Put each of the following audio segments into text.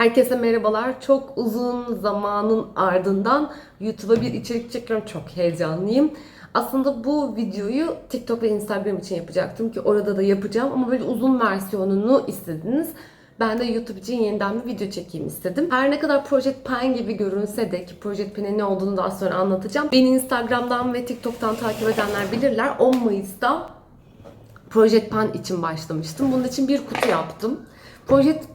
Herkese merhabalar. Çok uzun zamanın ardından YouTube'a bir içerik çekiyorum. Çok heyecanlıyım. Aslında bu videoyu TikTok ve Instagram için yapacaktım ki orada da yapacağım ama böyle uzun versiyonunu istediniz. Ben de YouTube için yeniden bir video çekeyim istedim. Her ne kadar Project Pen gibi görünse de ki Project Pen'in ne olduğunu daha sonra anlatacağım. Beni Instagram'dan ve TikTok'tan takip edenler bilirler. 10 Mayıs'ta Project Pen için başlamıştım. Bunun için bir kutu yaptım.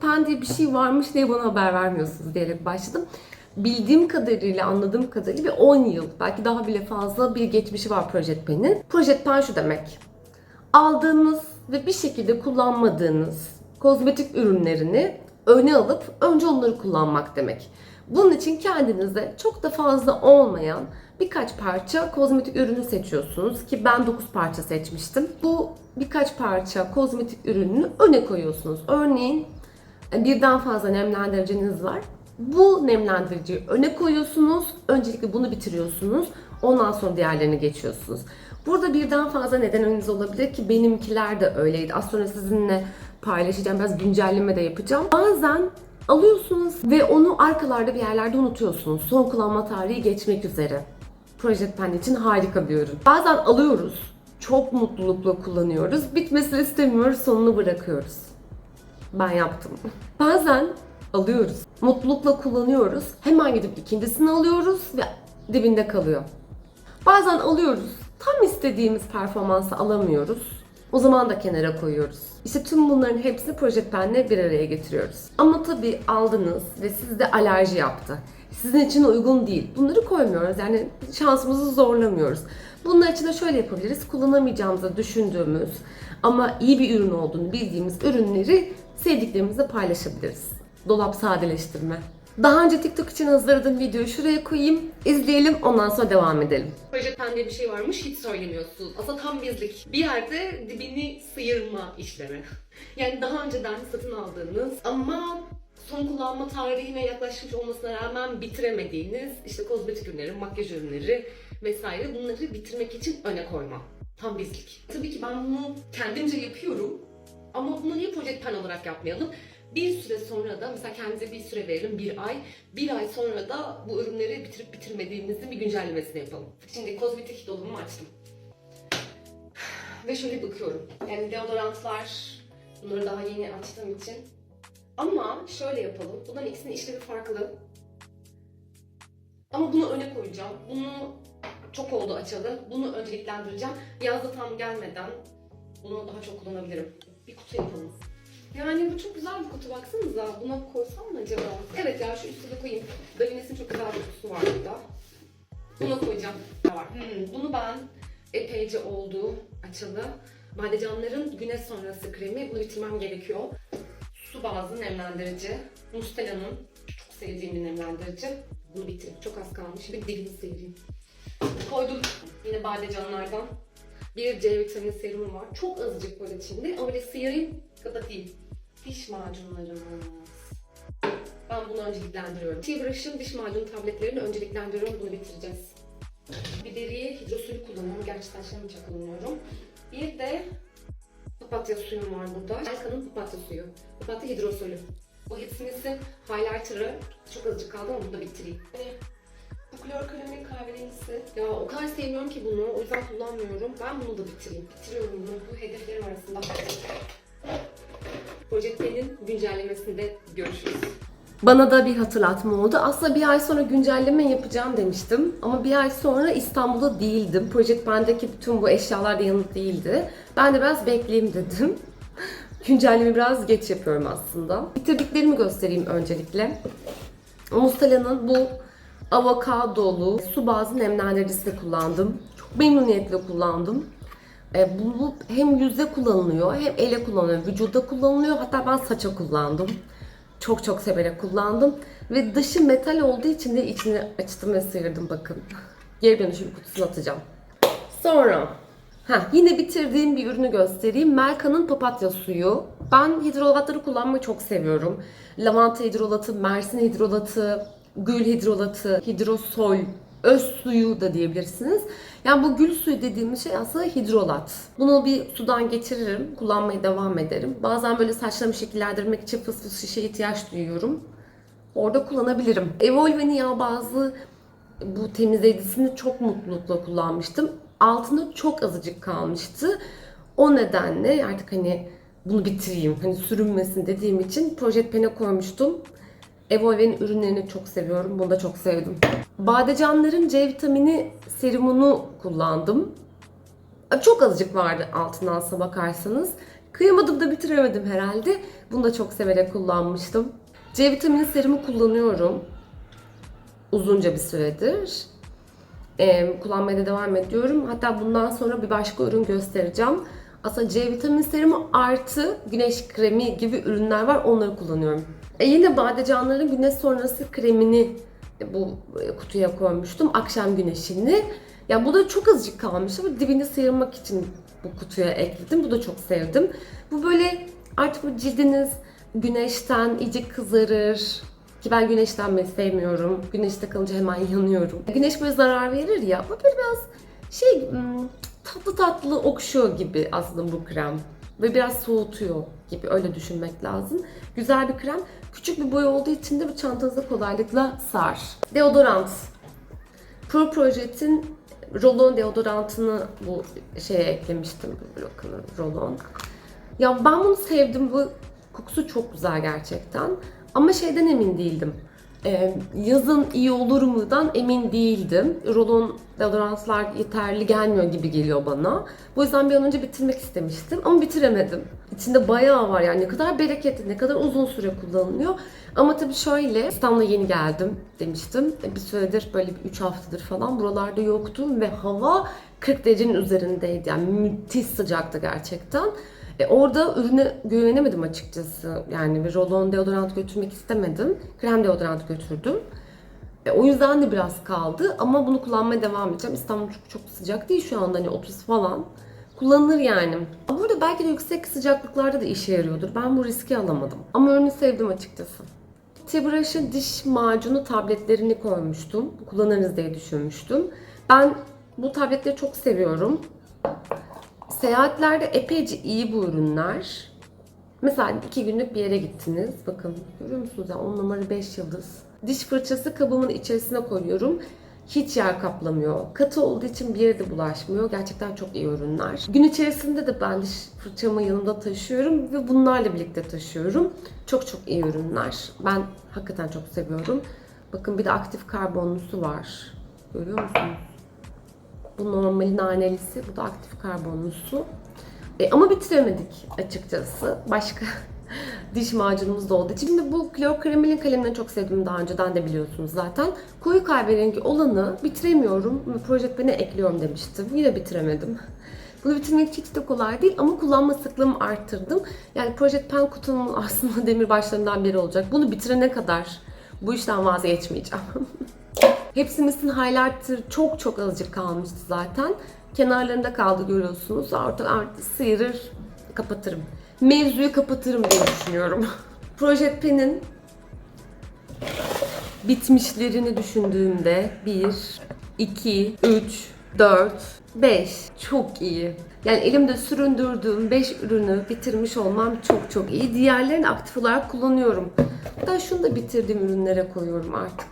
Pen diye bir şey varmış diye bana haber vermiyorsunuz diyerek başladım. Bildiğim kadarıyla, anladığım kadarıyla bir 10 yıl, belki daha bile fazla bir geçmişi var Project Pen'in. Şu demek. Aldığınız ve bir şekilde kullanmadığınız kozmetik ürünlerini öne alıp önce onları kullanmak demek. Bunun için kendinize çok da fazla olmayan birkaç parça kozmetik ürünü seçiyorsunuz ki ben 9 parça seçmiştim. Bu birkaç parça kozmetik ürününü öne koyuyorsunuz. Örneğin e, birden fazla nemlendiriciniz var. Bu nemlendiriciyi öne koyuyorsunuz. Öncelikle bunu bitiriyorsunuz. Ondan sonra diğerlerini geçiyorsunuz. Burada birden fazla nedeniniz olabilir ki benimkiler de öyleydi. Az sonra sizinle paylaşacağım. Biraz güncelleme de yapacağım. Bazen alıyorsunuz ve onu arkalarda bir yerlerde unutuyorsunuz. Son kullanma tarihi geçmek üzere. Project Pen için harika bir ürün. Bazen alıyoruz. Çok mutlulukla kullanıyoruz. Bitmesini istemiyoruz. Sonunu bırakıyoruz. Ben yaptım. Bazen alıyoruz. Mutlulukla kullanıyoruz. Hemen gidip ikincisini alıyoruz ve dibinde kalıyor. Bazen alıyoruz. Tam istediğimiz performansı alamıyoruz. O zaman da kenara koyuyoruz. İşte tüm bunların hepsini Project bir araya getiriyoruz. Ama tabii aldınız ve sizde alerji yaptı. Sizin için uygun değil. Bunları koymuyoruz. Yani şansımızı zorlamıyoruz. Bunlar için de şöyle yapabiliriz. Kullanamayacağımızı düşündüğümüz ama iyi bir ürün olduğunu bildiğimiz ürünleri sevdiklerimizle paylaşabiliriz. Dolap sadeleştirme. Daha önce TikTok için hazırladığım videoyu şuraya koyayım. İzleyelim ondan sonra devam edelim. Project Pen diye bir şey varmış hiç söylemiyorsunuz. Aslında tam bizlik. Bir yerde dibini sıyırma işlemi. Yani daha önceden satın aldığınız ama son kullanma tarihine yaklaşmış olmasına rağmen bitiremediğiniz işte kozmetik ürünleri, makyaj ürünleri vesaire bunları bitirmek için öne koyma. Tam bizlik. Tabii ki ben bunu kendimce yapıyorum. Ama bunu niye Project Pen olarak yapmayalım? Bir süre sonra da mesela kendimize bir süre verelim, bir ay. Bir ay sonra da bu ürünleri bitirip bitirmediğimizin bir güncellemesini yapalım. Şimdi kozmetik dolabımı açtım. Ve şöyle bakıyorum. Yani deodorantlar, bunları daha yeni açtığım için. Ama şöyle yapalım. Bunların ikisinin işlevi farklı. Ama bunu öne koyacağım. Bunu çok oldu açalı. Bunu önceliklendireceğim. Yazda tam gelmeden bunu daha çok kullanabilirim. Bir kutu yapalım. Yani bu çok güzel bir kutu baksanıza. Buna koysam mı acaba? Evet ya şu üstüne koyayım. Davines'in çok güzel bir kutusu var burada. Buna koyacağım. Var? Hmm, bunu ben epeyce oldu açalı. Badecanların güneş sonrası kremi. Bunu bitirmem gerekiyor. Su bazlı nemlendirici. Mustela'nın çok sevdiğim bir nemlendirici. Bunu bitireyim. Çok az kalmış. Bir dilini sıyırayım. Koydum yine badecanlardan. Bir C vitamini serumu var. Çok azıcık böyle içinde ama böyle sıyırayım kapatayım. Diş macunlarımız. Ben bunu önceliklendiriyorum. T-Brush'ın diş macunu tabletlerini önceliklendiriyorum. Bunu bitireceğiz. Bir deriye hidrosülü kullanıyorum. Saçlarım için kullanıyorum. Bir de papatya suyum var burada. Elka'nın papatya suyu. Papatya hidrosülü. Bu hepsinin highlighter'ı çok azıcık kaldı ama bunu da bitireyim. Hani bu klor kalemin kahverengisi. Ya o kadar sevmiyorum ki bunu. O yüzden kullanmıyorum. Ben bunu da bitireyim. Bitiriyorum bunu. Bu hedeflerim arasında. Project Pen'in güncellemesinde görüşürüz. Bana da bir hatırlatma oldu. Aslında bir ay sonra güncelleme yapacağım demiştim. Ama bir ay sonra İstanbul'da değildim. Project Pen'deki bütün bu eşyalar da yanımda değildi. Ben de biraz bekleyeyim dedim. Güncelleme biraz geç yapıyorum aslında. Bitirdiklerimi göstereyim öncelikle. Mustela'nın bu avokadolu su bazlı nemlendiricisini kullandım. Çok memnuniyetle kullandım. E, bu, bu hem yüzde kullanılıyor hem ele kullanılıyor, vücuda kullanılıyor. Hatta ben saça kullandım. Çok çok severek kullandım. Ve dışı metal olduğu için de içini açtım ve sıyırdım bakın. Geri dönüşüm kutusuna atacağım. Sonra Heh, yine bitirdiğim bir ürünü göstereyim. Melka'nın papatya suyu. Ben hidrolatları kullanmayı çok seviyorum. Lavanta hidrolatı, mersin hidrolatı, gül hidrolatı, hidrosol, öz suyu da diyebilirsiniz. Yani bu gül suyu dediğimiz şey aslında hidrolat. Bunu bir sudan geçiririm, kullanmaya devam ederim. Bazen böyle saçlarımı şekillendirmek için fıs fıs şişe ihtiyaç duyuyorum. orada kullanabilirim. Evolve'nin yağ bazlı bu temizleyicisini çok mutlulukla kullanmıştım. Altında çok azıcık kalmıştı. O nedenle artık hani bunu bitireyim, hani sürünmesin dediğim için Project Pen'e koymuştum. Evolve'nin ürünlerini çok seviyorum. Bunu da çok sevdim. Badecanların C vitamini serumunu kullandım. Çok azıcık vardı altından alsa bakarsanız. Kıyamadım da bitiremedim herhalde. Bunu da çok severek kullanmıştım. C vitamini serumu kullanıyorum. Uzunca bir süredir. Ee, kullanmaya da devam ediyorum. Hatta bundan sonra bir başka ürün göstereceğim. Aslında C vitamini serumu artı güneş kremi gibi ürünler var. Onları kullanıyorum. E yine Badecanların güneş sonrası kremini bu kutuya koymuştum. Akşam güneşini. Ya bu da çok azıcık kalmış ama dibini sıyırmak için bu kutuya ekledim. Bu da çok sevdim. Bu böyle artık bu cildiniz güneşten iyice kızarır. Ki ben güneşlenmeyi sevmiyorum. Güneşte kalınca hemen yanıyorum. Güneş böyle zarar verir ya. Bu biraz şey hmm, tatlı tatlı okşuyor gibi aslında bu krem. Ve biraz soğutuyor gibi öyle düşünmek lazım. Güzel bir krem. Küçük bir boy olduğu için de bu çantanıza kolaylıkla sar. Deodorant. Pro Project'in rolon deodorantını bu şeye eklemiştim. Bakın rolon. Ya ben bunu sevdim. Bu kokusu çok güzel gerçekten. Ama şeyden emin değildim. Ee, yazın iyi olur mudan emin değildim. Rolon deodorantlar yeterli gelmiyor gibi geliyor bana. Bu yüzden bir an önce bitirmek istemiştim ama bitiremedim. İçinde bayağı var yani ne kadar bereketli, ne kadar uzun süre kullanılıyor. Ama tabii şöyle İstanbul'a yeni geldim demiştim. Bir süredir böyle bir 3 haftadır falan buralarda yoktum ve hava 40 derecenin üzerindeydi. Yani müthiş sıcaktı gerçekten. E orada ürüne güvenemedim açıkçası. Yani bir rolon deodorant götürmek istemedim. Krem deodorant götürdüm. E, o yüzden de biraz kaldı ama bunu kullanmaya devam edeceğim. İstanbul çok çok sıcak değil şu anda hani 30 falan. Kullanılır yani. Burada belki de yüksek sıcaklıklarda da işe yarıyordur. Ben bu riski alamadım. Ama ürünü sevdim açıkçası. T-Brush'ın diş macunu tabletlerini koymuştum. Kullanırız diye düşünmüştüm. Ben bu tabletleri çok seviyorum. Seyahatlerde epeyce iyi bu ürünler. Mesela iki günlük bir yere gittiniz. Bakın görüyor musunuz ya 10 numara 5 yıldız. Diş fırçası kabımın içerisine koyuyorum. Hiç yer kaplamıyor. Katı olduğu için bir yere de bulaşmıyor. Gerçekten çok iyi ürünler. Gün içerisinde de ben diş fırçamı yanımda taşıyorum ve bunlarla birlikte taşıyorum. Çok çok iyi ürünler. Ben hakikaten çok seviyorum. Bakın bir de aktif karbonlusu var. Görüyor musunuz? Bu normali nanelisi, bu da aktif karbonlusu. E, ama bitiremedik açıkçası. Başka diş macunumuz da olduğu için. Şimdi bu Clear Caramel'in kalemini çok sevdim daha önceden de biliyorsunuz zaten. Koyu kahverengi olanı bitiremiyorum. Project Pen'e ekliyorum demiştim. Yine bitiremedim. Bunu bitirmek hiç de kolay değil ama kullanma sıklığımı arttırdım. Yani Project Pen kutumun aslında demirbaşlarından biri olacak. Bunu bitirene kadar bu işten vazgeçmeyeceğim. Hepsimizin highlighter çok çok azıcık kalmıştı zaten. Kenarlarında kaldı görüyorsunuz. Artık artık sıyırır, kapatırım. Mevzuyu kapatırım diye düşünüyorum. Project Pen'in bitmişlerini düşündüğümde 1, 2, 3, 4, 5 çok iyi. Yani elimde süründürdüğüm 5 ürünü bitirmiş olmam çok çok iyi. Diğerlerini aktif olarak kullanıyorum. Hatta şunu da bitirdiğim ürünlere koyuyorum artık.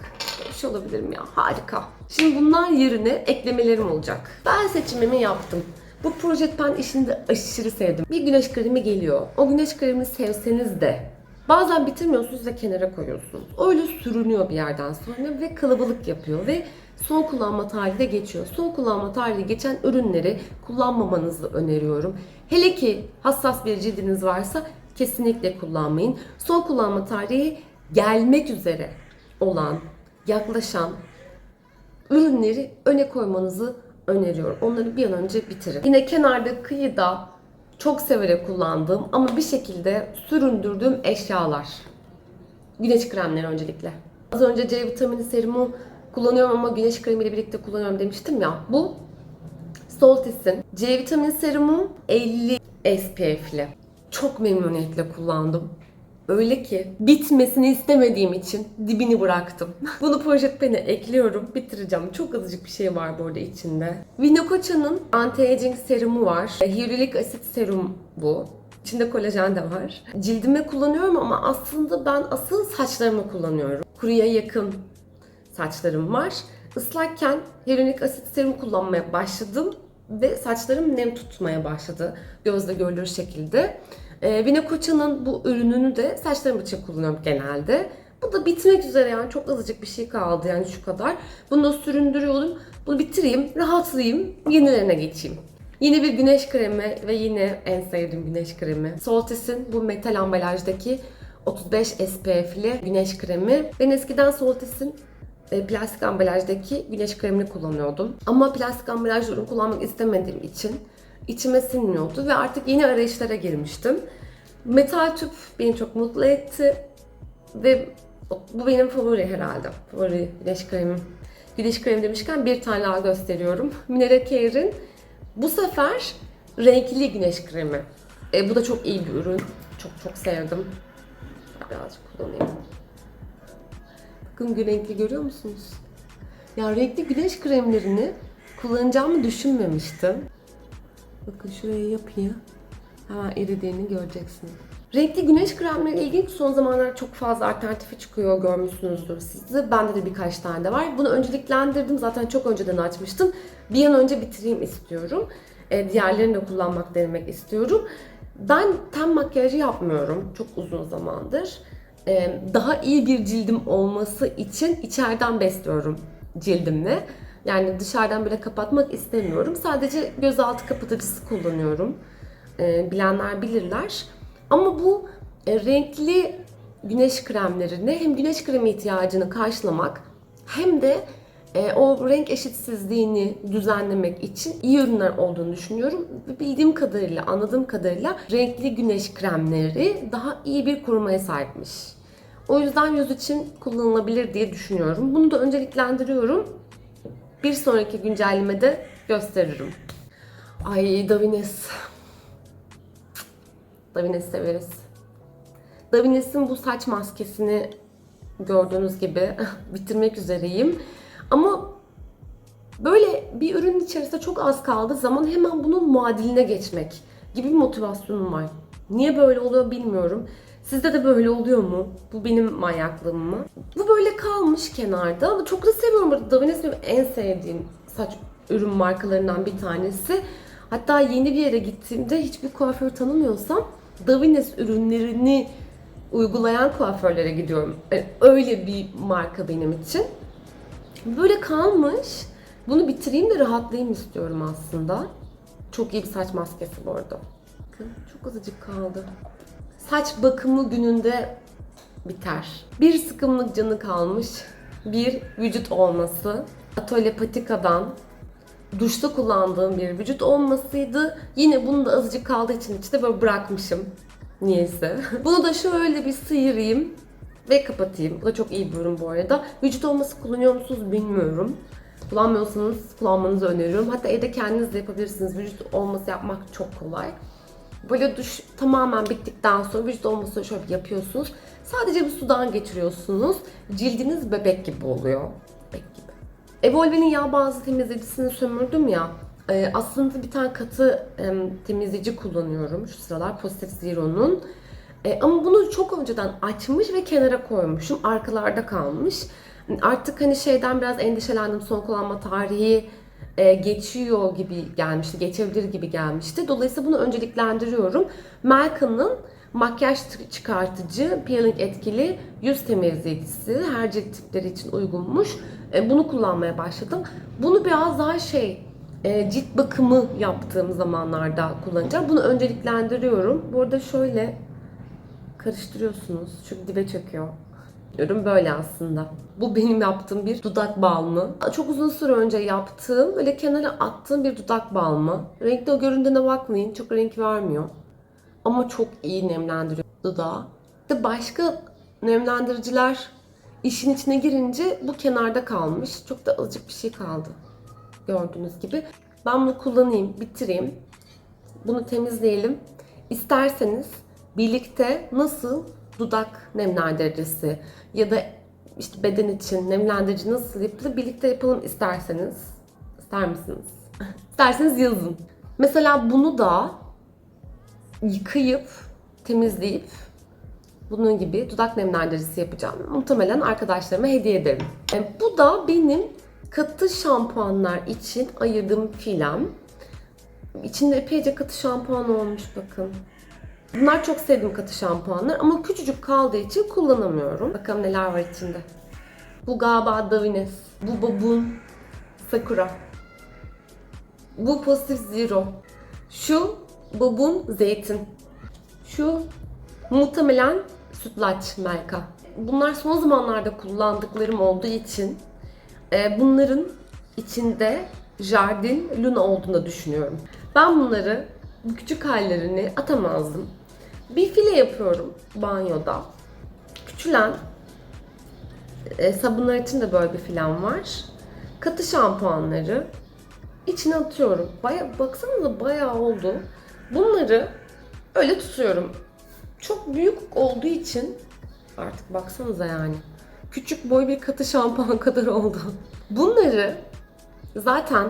Bir şey olabilirim ya. Harika. Şimdi bunlar yerine eklemelerim olacak. Ben seçimimi yaptım. Bu Project Pen işini de aşırı sevdim. Bir güneş kremi geliyor. O güneş kremini sevseniz de bazen bitirmiyorsunuz ve kenara koyuyorsunuz. Öyle sürünüyor bir yerden sonra ve kalabalık yapıyor ve son kullanma tarihi de geçiyor. Son kullanma tarihi geçen ürünleri kullanmamanızı öneriyorum. Hele ki hassas bir cildiniz varsa kesinlikle kullanmayın. Son kullanma tarihi gelmek üzere olan, yaklaşan ürünleri öne koymanızı öneriyorum. Onları bir an önce bitirin. Yine kenarda kıyıda çok severek kullandığım ama bir şekilde süründürdüğüm eşyalar. Güneş kremleri öncelikle. Az önce C vitamini serumu kullanıyorum ama güneş kremiyle birlikte kullanıyorum demiştim ya. Bu Soltis'in C vitamini serumu 50 SPF'li. Çok memnuniyetle kullandım. Öyle ki bitmesini istemediğim için dibini bıraktım. Bunu Project Pen'e ekliyorum. Bitireceğim. Çok azıcık bir şey var bu arada içinde. Vinokocha'nın anti-aging serumu var. Hyaluronik asit serum bu. İçinde kolajen de var. Cildime kullanıyorum ama aslında ben asıl saçlarıma kullanıyorum. kuruya yakın saçlarım var. Islakken hyaluronik asit serum kullanmaya başladım ve saçlarım nem tutmaya başladı gözle görülür şekilde. Ee, Vinacocha'nın bu ürününü de saçlarım için kullanıyorum genelde. Bu da bitmek üzere yani çok azıcık bir şey kaldı yani şu kadar. Bunu da süründürüyorum. Bunu bitireyim, rahatlayayım, yenilerine geçeyim. Yine bir güneş kremi ve yine en sevdiğim güneş kremi. Soltis'in bu metal ambalajdaki 35 SPF'li güneş kremi. Ben eskiden Soltis'in e, plastik ambalajdaki güneş kremini kullanıyordum. Ama plastik ambalaj ürün kullanmak istemediğim için içime sinmiyordu ve artık yeni arayışlara girmiştim. Metal tüp beni çok mutlu etti ve bu benim favori herhalde. Favori güneş kremim. Güneş kremi demişken bir tane daha gösteriyorum. Minera Care'in bu sefer renkli güneş kremi. E, bu da çok iyi bir ürün. Çok çok sevdim. Birazcık kullanayım. Bakın renkli görüyor musunuz? Ya renkli güneş kremlerini kullanacağımı düşünmemiştim. Bakın şuraya yapayım. Hemen eridiğini göreceksiniz. Renkli güneş kremleri ilginç. Son zamanlarda çok fazla alternatifi çıkıyor görmüşsünüzdür siz de. Bende de birkaç tane de var. Bunu önceliklendirdim. Zaten çok önceden açmıştım. Bir an önce bitireyim istiyorum. E, diğerlerini de kullanmak denemek istiyorum. Ben ten makyajı yapmıyorum çok uzun zamandır. E, daha iyi bir cildim olması için içeriden besliyorum cildimle. Yani dışarıdan bile kapatmak istemiyorum. Sadece gözaltı kapatıcısı kullanıyorum. E, bilenler bilirler. Ama bu e, renkli güneş kremlerini hem güneş kremi ihtiyacını karşılamak hem de e, o renk eşitsizliğini düzenlemek için iyi ürünler olduğunu düşünüyorum. Bildiğim kadarıyla, anladığım kadarıyla renkli güneş kremleri daha iyi bir korumaya sahipmiş. O yüzden yüz için kullanılabilir diye düşünüyorum. Bunu da önceliklendiriyorum. Bir sonraki güncellemede gösteririm. Ay Davines. Davines severiz. Davines'in bu saç maskesini gördüğünüz gibi bitirmek üzereyim. Ama böyle bir ürünün içerisinde çok az kaldığı zaman hemen bunun muadiline geçmek gibi bir motivasyonum var. Niye böyle oluyor bilmiyorum. Sizde de böyle oluyor mu? Bu benim manyaklığım mı? Bu böyle kalmış kenarda ama çok da seviyorum. Davines benim en sevdiğim saç ürün markalarından bir tanesi. Hatta yeni bir yere gittiğimde hiçbir kuaför tanımıyorsam Davines ürünlerini uygulayan kuaförlere gidiyorum. Yani öyle bir marka benim için. Böyle kalmış. Bunu bitireyim de rahatlayayım istiyorum aslında. Çok iyi bir saç maskesi bu arada. Bakın çok azıcık kaldı. Saç bakımı gününde biter. Bir sıkımlık canı kalmış. Bir vücut olması. Atölye Patika'dan duşta kullandığım bir vücut olmasıydı. Yine bunu da azıcık kaldığı için işte böyle bırakmışım. Niyeyse. Bunu da şöyle bir sıyırayım ve kapatayım. Bu da çok iyi bir ürün bu arada. Vücut olması kullanıyor musunuz bilmiyorum. Kullanmıyorsanız kullanmanızı öneriyorum. Hatta evde kendiniz de yapabilirsiniz. Vücut olması yapmak çok kolay. Böyle duş tamamen bittikten sonra vücut olmasını şöyle yapıyorsunuz. Sadece bir sudan geçiriyorsunuz. Cildiniz bebek gibi oluyor. Bebek gibi. Evolve'nin yağ bazlı temizleyicisini sömürdüm ya. e, aslında bir tane katı temizleyici kullanıyorum şu sıralar. Positive Zero'nun. E, ama bunu çok önceden açmış ve kenara koymuşum. Arkalarda kalmış. Artık hani şeyden biraz endişelendim. Son kullanma tarihi e, geçiyor gibi gelmişti. Geçebilir gibi gelmişti. Dolayısıyla bunu önceliklendiriyorum. Melkan'ın makyaj çıkartıcı, peeling etkili yüz temizleyicisi her cilt tipleri için uygunmuş. E, bunu kullanmaya başladım. Bunu biraz daha şey e, cilt bakımı yaptığım zamanlarda kullanacağım. Bunu önceliklendiriyorum. Bu arada şöyle karıştırıyorsunuz. Çünkü dibe çöküyor. Ürün böyle aslında. Bu benim yaptığım bir dudak balmı. Çok uzun süre önce yaptığım, böyle kenara attığım bir dudak balmı. Renkli o göründüğüne bakmayın. Çok renk vermiyor. Ama çok iyi nemlendiriyor dudağı. İşte başka nemlendiriciler işin içine girince bu kenarda kalmış. Çok da azıcık bir şey kaldı. Gördüğünüz gibi. Ben bunu kullanayım, bitireyim. Bunu temizleyelim. İsterseniz birlikte nasıl dudak nemlendiricisi ya da işte beden için nemlendirici nasıl yapılır birlikte yapalım isterseniz. İster misiniz? İsterseniz yazın. Mesela bunu da yıkayıp, temizleyip bunun gibi dudak nemlendiricisi yapacağım. Muhtemelen arkadaşlarıma hediye ederim. E, bu da benim katı şampuanlar için ayırdığım filem. İçinde epeyce katı şampuan olmuş bakın. Bunlar çok sevdiğim katı şampuanlar ama küçücük kaldığı için kullanamıyorum. Bakalım neler var içinde. Bu galiba Davines. Bu Babun Sakura. Bu Positive Zero. Şu Babun Zeytin. Şu muhtemelen sütlaç Melka. Bunlar son zamanlarda kullandıklarım olduğu için e, bunların içinde Jardin Luna olduğunu düşünüyorum. Ben bunları bu küçük hallerini atamazdım. Bir file yapıyorum banyoda. Küçülen e, sabunlar için de böyle bir filan var. Katı şampuanları içine atıyorum. Baya, baksanıza bayağı oldu. Bunları öyle tutuyorum. Çok büyük olduğu için artık baksanıza yani. Küçük boy bir katı şampuan kadar oldu. Bunları zaten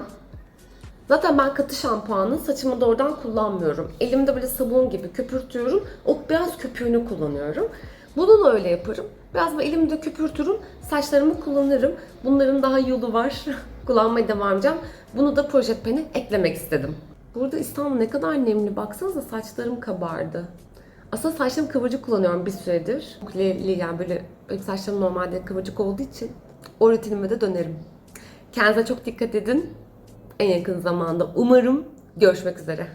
Zaten ben katı şampuanı saçımı doğrudan kullanmıyorum. Elimde böyle sabun gibi köpürtüyorum. O beyaz köpüğünü kullanıyorum. Bunu da öyle yaparım. Biraz böyle elimde köpürtürüm. Saçlarımı kullanırım. Bunların daha yolu var. Kullanmaya devam edeceğim. Bunu da Project Pen'e eklemek istedim. Burada İstanbul ne kadar nemli. Baksanıza saçlarım kabardı. Aslında saçlarım kıvırcık kullanıyorum bir süredir. Ukulele yani böyle benim saçlarım normalde kıvırcık olduğu için o rutinime de dönerim. Kendinize çok dikkat edin. En yakın zamanda umarım görüşmek üzere.